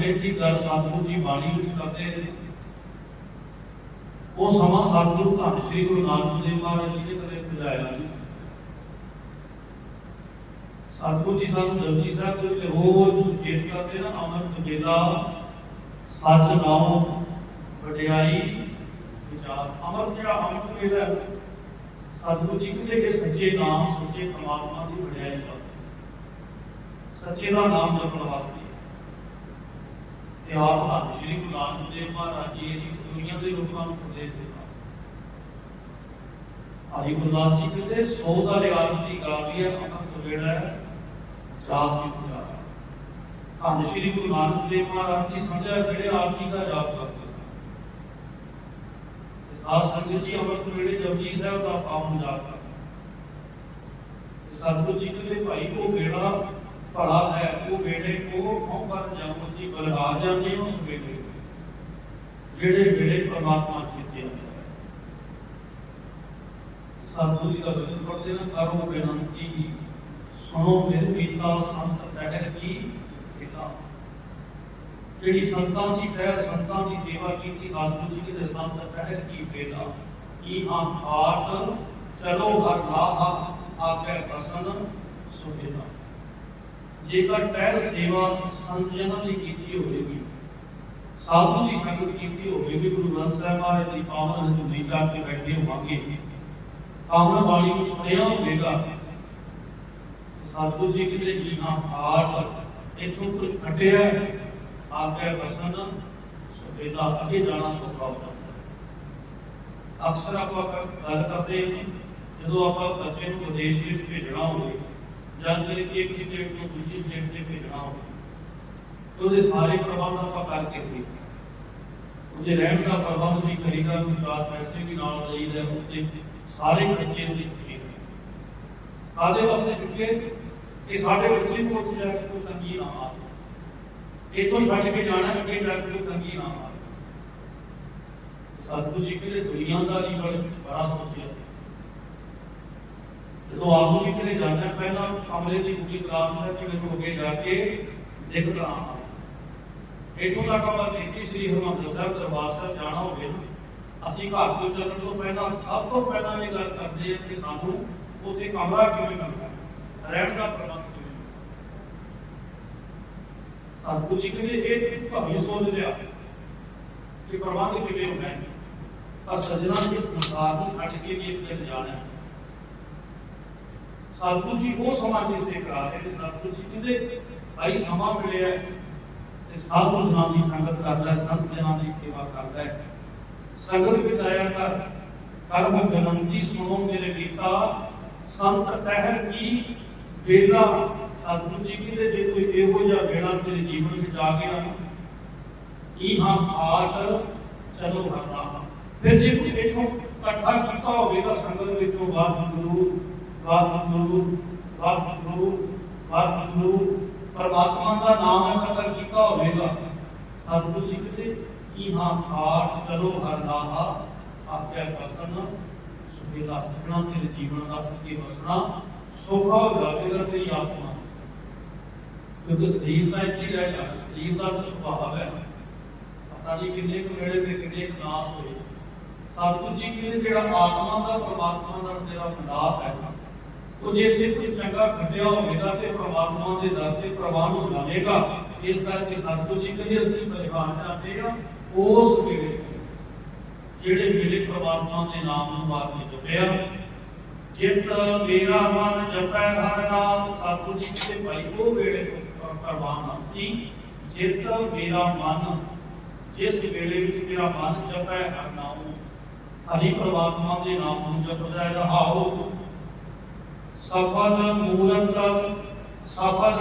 ਸਮੇਂ ਦੀ ਸਤਿਗੁਰੂ ਦੀ ਬਾਣੀ ਵਿੱਚ ਕਰਦੇ ਨੇ। ਉਹ ਸਮਾਂ ਸਤਿਗੁਰੂ ਧੰਨ ਸ੍ਰੀ ਗੁਰੂ ਨਾਨਕ ਦੇਵ ਮਹਾਰਾਜ ਜੀ ਨੇ ਕਦੇ ਬੁਝਾਇਆ ਨਹੀਂ ਸਤਿਗੁਰੂ ਜੀ ਸਾਨੂੰ ਜਪਜੀ ਸਾਹਿਬ ਦੇ ਵਿੱਚ ਰੋਜ਼ ਸੁਚੇਤ ਕਰਦੇ ਨਾ ਅਮਰ ਵੇਲਾ ਸੱਚ ਨਾਮ ਵਡਿਆਈ, ਵਿਚਾਰ। ਅਮਰ ਜਿਹੜਾ ਅਮਰ ਵੇਲਾ ਸਤਿਗੁਰੂ ਜੀ ਕਹਿੰਦੇ ਕਿ ਸੱਚੇ ਨਾਮ, ਸੱਚੇ ਪ੍ਰਮਾਤਮਾ ਦੀ ਵਡਿਆਈ ਵਾਸਤੇ। ਸੱਚੇ ਦਾ ਨਾਮ ਜਪਣ ਵਾਸਤੇ। ਤੇ ਆਪ ਧੰਨ ਸ੍ਰੀ ਗੁਰੂ ਨਾਨਕ ਦੇਵ ਮਹਾਰਾਜ ਜੀ ਦੀ ਦੁਨੀਆ ਦੇ ਲੋਕਾਂ ਨੂੰ ਉਪਦੇਸ਼ ਦਿੱਤਾ ਹਰੀ ਗੁਰਦਾਸ ਜੀ ਕਹਿੰਦੇ ਸੌ ਦਾ ਲਿਆਰ ਦੀ ਗਾਵੀ ਹੈ ਅਮਰ ਵੇੜਾ ਹੈ ਜਾਪ ਦੀ ਪੁਜਾਰਾ ਧੰਨ ਸ੍ਰੀ ਗੁਰੂ ਨਾਨਕ ਦੇਵ ਮਹਾਰਾਜ ਜੀ ਸਮਝਿਆ ਜਿਹੜੇ ਆਪ ਜੀ ਦਾ ਜਾਪ ਕਰਦੇ ਸਨ ਇਸ ਆਸ ਸੰਗਤ ਜੀ ਅਮਰ ਵੇੜੇ ਜਪਜੀ ਸਾਹਿਬ ਦਾ ਪਾਵਨ ਜਾਪ ਕਰਦੇ ਸਤਿਗੁਰੂ ਜੀ ਕਹਿੰਦੇ ਭਾਈ ਉਹ ਵੇੜਾ ਭਲਾ ਹੈ ਉਹ ਵੇੜੇ ਕੋ ਹਉ ਕਰ ਜਾਉ ਅਸੀਂ ਬਲਹਾ ਜਾਂਦੇ ਉਸ ਵੇੜੇ ਜਿਹੜੇ ਵੇੜੇ ਪ੍ਰਮਾਤਮਾ ਚੇਤੇ ਆਉਂਦੇ ਹੈ ਸਤਿਗੁਰੂ ਜੀ ਦਾ ਬਚਨ ਪੜ੍ਹਦੇ ਨਾ ਕਰੋ ਬੇਨੰਤੀ ਸੁਣੋ ਮੇਰੇ ਪਿਤਾ ਸੰਤ ਤਹਿਰ ਕੀ ਪਿਤਾ ਜਿਹੜੀ ਸੰਤਾਂ ਦੀ ਪਹਿਲ ਸੰਤਾਂ ਦੀ ਸੇਵਾ ਕੀਤੀ ਸਤਿਗੁਰੂ ਜੀ ਦੇ ਸੰਤ ਤਹਿਰ ਕੀ ਬੇਲਾ ਕੀ ਹਾਂ ਆਟ ਚਲੋ ਹਰ ਰਾਹ ਆਕੇ ਬਸਨ ਸੁਭੇਦਾ ਜੇਕਰ ਟਹਿਲ ਸੇਵਾ ਸੰਤ ਜਨਾਂ ਦੀ ਕੀਤੀ ਹੋਵੇਗੀ, ਸਾਧੂ ਦੀ ਸੰਗਤ ਕੀਤੀ ਹੋਵੇਗੀ, ਗੁਰੂ ਗ੍ਰੰਥ ਸਾਹਿਬ ਮਹਾਰਾਜ ਦੀ ਪਾਵਨ ਹਜ਼ੂਰੀ ਜਾ ਕੇ ਬੈਠੇ ਹੋਵਾਂਗੇ ਪਾਵਨ ਬਾਣੀ ਨੂੰ ਸੁਣਿਆ ਹੋਵੇਗਾ। ਸਤਿਗੁਰੂ ਜੀ ਕਹਿੰਦੇ ਜੀ ਹਾਂ ਆਟ ਇਥੋਂ ਕੁਝ ਘਟਿਆ ਆਕੇ ਬਸਨ ਸੁਭੇਦਾ ਅੱਗੇ ਜਾਣਾ ਸੌਖਾ ਹੋ ਅਕਸਰ ਆਪਾਂ ਗੱਲ ਕਰਦੇ ਜਦੋਂ ਆਪਾਂ ਬੱਚੇ ਨੂੰ ਵਿਦੇਸ਼ ਵਿੱਚ ਭੇਜਣਾ ਹੋਵੇ जानकारी दी किसी प्लेट को दूसरी प्लेट में भेजना हो। तो ये सारे प्रबंध आप करके थे मुझे रहन का प्रबंध भी करेगा गुजरात पैसे भी नाल रही है मुझे सारे खर्चे भी खरीदे कादे वास्ते चुके कि साढ़े बच्चे को उठ जाए कोई तंगी ना आ ये तो छड़ के जाना है कि जाकर कोई तंगी ना आ सतगुरु जी के लिए दुनियादारी बड़ा सोचिया ਜਦੋਂ ਆਪ ਨੂੰ ਕਿਤੇ ਜਾਂਦਾ ਹੈ, ਪਹਿਲਾਂ ਕਮਰੇ ਦੀ ਕੁੜੀ ਕਰਾਰ ਹੁੰਦਾ ਕਿ ਮੈਨੂੰ ਅੱਗੇ ਜਾ ਕੇ ਦਿੱਕਤ ਨਾ ਆਵੇ ਇਥੋਂ ਤੱਕ ਆਪਾਂ ਦੇਖੀ ਸ੍ਰੀ ਹਰਿਮੰਦਰ ਸਾਹਿਬ ਦਰਬਾਰ ਸਾਹਿਬ ਜਾਣਾ ਹੋਵੇ ਨਾ ਅਸੀਂ ਘਰ ਤੋਂ ਚੱਲਣ ਤੋਂ ਪਹਿਲਾਂ ਸਭ ਤੋਂ ਪਹਿਲਾਂ ਇਹ ਗੱਲ ਕਰਦੇ ਹਾਂ ਕਿ ਸਾਨੂੰ ਉੱਥੇ ਕਮਰਾ ਕਿਵੇਂ ਮਿਲਦਾ ਹੈ, ਰਹਿਣ ਦਾ ਪ੍ਰਬੰਧ ਕਿਵੇਂ ਮਿਲਦਾ ਸਤਿਗੁਰੂ ਜੀ ਕਹਿੰਦੇ ਇਹ ਭਾਵੇਂ ਸੋਚ ਲਿਆ ਕਿ ਪ੍ਰਬੰਧ ਕਿਵੇਂ ਹੋਣਾ ਹੈ ਤਾਂ ਸੱਜਣਾ ਇਸ ਸੰਸਾਰ ਨੂੰ ਛੱਡ ਕੇ ਵੀ ਇੱਕ ਦਿਨ ਜਾਣਾ ਹੈ ਸਤਿਗੁਰੂ ਜੀ ਉਹ ਸਮਾਂ ਚੇਤੇ ਕਰਾ ਰਹੇ ਨੇ ਸਤਿਗੁਰੂ ਜੀ ਕਹਿੰਦੇ ਭਾਈ ਸਮਾਂ ਮਿਲਿਆ ਤੇ ਸਾਧੂ ਜਨਾਂ ਦੀ ਸੰਗਤ ਕਰਦਾ ਹੈ, ਸੰਤ ਜਨਾਂ ਦੀ ਸੇਵਾ ਕਰਦਾ ਹੈ। ਸੰਗਤ ਵਿੱਚ ਆਇਆ ਕਰ ਕਰਮ ਬੇਨੰਤੀ ਸੁਣੋ ਮੇਰੇ ਗੀਤਾ ਸੰਤ ਤਹਿਰ ਕੀ ਵੇਲਾ? ਸਤਿਗੁਰੂ ਜੀ ਕਹਿੰਦੇ ਜੇ ਕੋਈ ਇਹੋ ਜਿਹਾ ਵੇਲਾ ਤੇਰੇ ਜੀਵਨ ਵਿੱਚ ਆ ਗਿਆ ਇਹ ਹਾਂ ਆਟ ਚਲੋ ਹਰਨਾ ਫਿਰ ਜੇ ਕੋਈ ਇਥੋਂ ਇਕੱਠਾ ਕੀਤਾ ਹੋਵੇਗਾ ਸੰਗਤ ਵਿੱਚੋਂ ਵਾਹਿਗੁਰੂ ਵਾਹਿਗੁਰੂ ਵਾਹਿਗੁਰੂ ਵਾਹਿਗੁਰੂ। ਪਰਮਾਤਮਾ ਦਾ ਨਾਮ ਇਕੱਠਾ ਕੀਤਾ ਹੋਵੇਗਾ। ਸਤਿਗੁਰੂ ਜੀ ਕਹਿੰਦੇ ਕਿ ਹਾਂ ਆਟ ਚਲੋ ਹਰਨਾਹਾ ਆਪਕੇ ਪਸੰਦ ਸੁਖੇਲਾ ਸਪਨਾ ਤੇਰੇ ਜੀਵਨ ਦਾ ਪ੍ਰਤੀ ਵਸਣਾ। ਸੋਖਾ ਹੋ ਤੇਰੀ ਆਤਮਾ। ਕਿਉਂਕਿ ਸਰੀਰ ਤਾਂ ਇੱਥੇ ਰਹਿ ਜਾਣਾ ਸਰੀਰ ਦਾ ਤਾਂ ਸੁਭਾਅ ਹੈ। ਪਤਾ ਨਹੀਂ ਕਿੰਨੇ ਕੁ ਵੇਲੇ ਤੇ ਕਿੰਨੇ ਕੁ ਹੋਏ। ਸਤਿਗੁਰੂ ਜੀ ਕਹਿੰਦੇ, ਜਿਹੜਾ ਆਤਮਾ ਦਾ, ਪ੍ਰਮਾਤਮਾ ਨਾਲ ਤੇਰਾ ਮਿਲਾਪ ਹੈ ਉਹ ਜੇ ਇੱਥੇ ਕੁਝ ਚੰਗਾ ਘਟਿਆ ਹੋਵੇਗਾ ਤੇ ਪ੍ਰਮਾਤਮਾ ਦੇ ਦਰ ਤੇ ਪ੍ਰਵਾਨ ਹੋ ਜਾਵੇਗਾ, ਇਸ ਕਰਕੇ ਸਤਿਗੁਰੂ ਜੀ ਕਹਿੰਦੇ ਅਸੀਂ ਪਰਿਵਾਰ ਜਾਂਦੇ ਆ ਉਸ ਵੇਲੇ ਜਿਹੜੇ ਵੇਲੇ ਪ੍ਰਮਾਤਮਾ ਦੇ ਨਾਮ ਨੂੰ ਮਾਰ ਕੇ ਜਪਿਆ ਜਿਤ ਮੇਰਾ ਮਨ ਜਪੈ ਹਰ ਨਾਮ ਸਤਿਗੁਰੂ ਜੀ ਕਹਿੰਦੇ ਭਾਈ, ਉਹ ਵੇਲੇ ਤੋਂ ਪ੍ਰਵਾਨ ਸੀ ਜਿਤ ਮੇਰਾ ਮਨ, ਜਿਸ ਵੇਲੇ ਵਿੱਚ ਮੇਰਾ ਮਨ ਜਪੈ ਹਰ ਨਾਮ, ਹਰੀ ਪ੍ਰਮਾਤਮਾ ਦੇ ਨਾਮ ਨੂੰ ਜਪਦਾ ਰਹਾਓ। ਸਫਲ ਮੂਰਤ ਸਫਲ